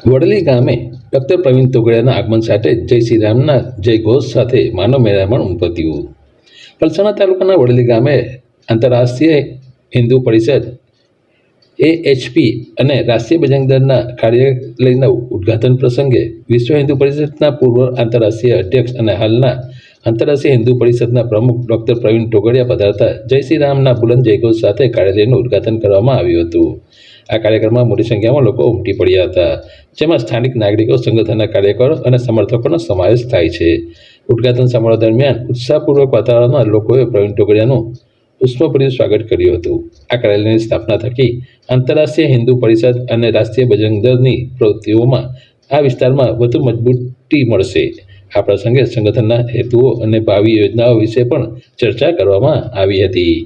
વડલી ગામે ડૉક્ટર પ્રવીણ તોગડિયાના આગમન સાથે જય શ્રી રામના જય ઘોષ સાથે માનવ મેળામણ ઉમપત્યું પલસાણા તાલુકાના વડલી ગામે આંતરરાષ્ટ્રીય હિન્દુ પરિષદ એએચપી અને રાષ્ટ્રીય બજરંગ દળના કાર્યાલયના ઉદ્ઘાટન પ્રસંગે વિશ્વ હિન્દુ પરિષદના પૂર્વ આંતરરાષ્ટ્રીય અધ્યક્ષ અને હાલના આંતરરાષ્ટ્રીય હિન્દુ પરિષદના પ્રમુખ ડૉક્ટર પ્રવીણ ટોગડિયા પધારતા જય શ્રી રામના બુલંદ જયઘોષ સાથે કાર્યાલયનું ઉદ્ઘાટન કરવામાં આવ્યું હતું. આ કાર્યક્રમમાં મોટી સંખ્યામાં લોકો ઉમટી પડ્યા હતા, જેમાં સ્થાનિક નાગરિકો, સંગઠનના કાર્યકરો અને સમર્થકોનો સમાવેશ થાય છે. ઉદ્ઘાટન સમારોહ દરમિયાન ઉત્સાહપૂર્વક વાતાવરણમાં લોકોએ પ્રવીણ ટોગડિયાનું ઉષ્મભર્યું સ્વાગત કર્યું હતું. આ કાર્યાલયની સ્થાપના થકી આંતરરાષ્ટ્રીય હિન્દુ પરિષદ અને રાષ્ટ્રીય બજરંગ દળની પ્રવૃત્તિઓમાં આ વિસ્તારમાં વધુ મજબૂતી મળશે. આ પ્રસંગે સંગઠનના હેતુઓ અને ભાવિ યોજનાઓ વિશે પણ ચર્ચા કરવામાં આવી હતી.